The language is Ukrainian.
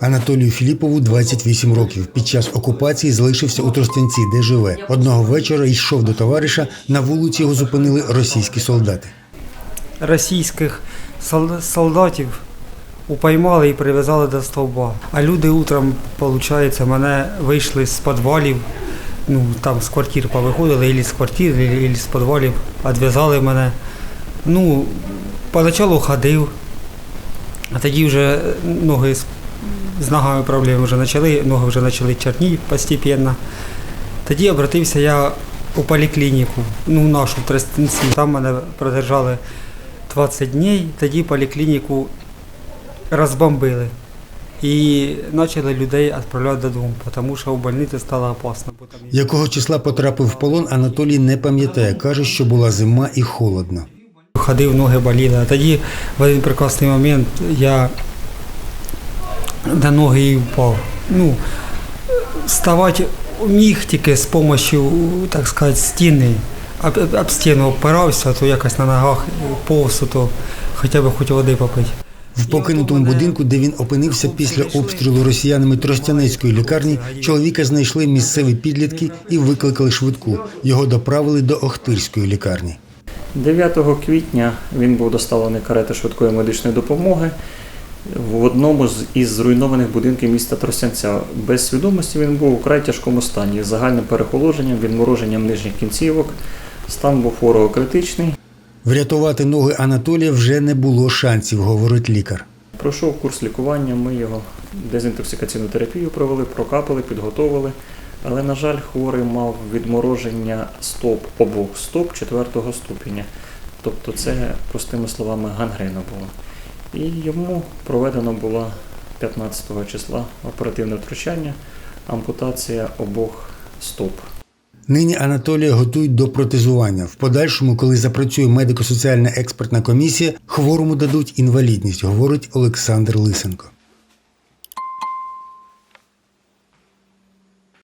Анатолію Філіпову 28 років. Під час окупації залишився у Тростянці, де живе. Одного вечора йшов до товариша. На вулиці його зупинили російські солдати. російських солдатів упоймали і прив'язали до стовба. А люди утром, виходить, мене вийшли з підвалів, ну там з квартир повиходили, або з квартир, або з підвалів, відв'язали мене. Ну, поначалу ходив, а тоді вже ноги з, ногами проблеми вже почали, ноги вже почали чорніти постепенно. Тоді обратився я у поліклініку, ну нашу в Тростянці. Там мене продержали 20 днів, тоді поліклініку розбомбили. І почали людей відправляти додому, тому що в больниці стало опасно. Якого числа потрапив в полон, Анатолій не пам'ятає. Каже, що була зима і холодно. Ходив, ноги боліли. А тоді в один прекрасний момент я на ноги і впав. Ну, вставати міг тільки з допомогою, так сказати, стіни. Об, об- об стіну опирався, то якось на ногах повз, то хоча б хоч води попити. В покинутому будинку, де він опинився після обстрілу росіянами Тростянецької лікарні, чоловіка знайшли місцеві підлітки і викликали швидку. Його доправили до Охтирської лікарні. 9 квітня він був доставлений карети швидкої медичної допомоги в одному з із зруйнованих будинків міста Тростянця. Без свідомості він був у край тяжкому стані з загальним переохолодженням, відмороженням нижніх кінцівок. Стан був хворого критичний. Врятувати ноги Анатолія вже не було шансів, говорить лікар. Пройшов курс лікування, ми його дезінтоксикаційну терапію провели, прокапали, підготовили. Але, на жаль, хворий мав відмороження стоп обох стоп четвертого ступеня. Тобто це, простими словами, гангрена була. І йому проведено було 15 числа оперативне втручання, ампутація обох стоп. Нині Анатолія готують до протезування. В подальшому, коли запрацює медико-соціальна експертна комісія, хворому дадуть інвалідність, говорить Олександр Лисенко.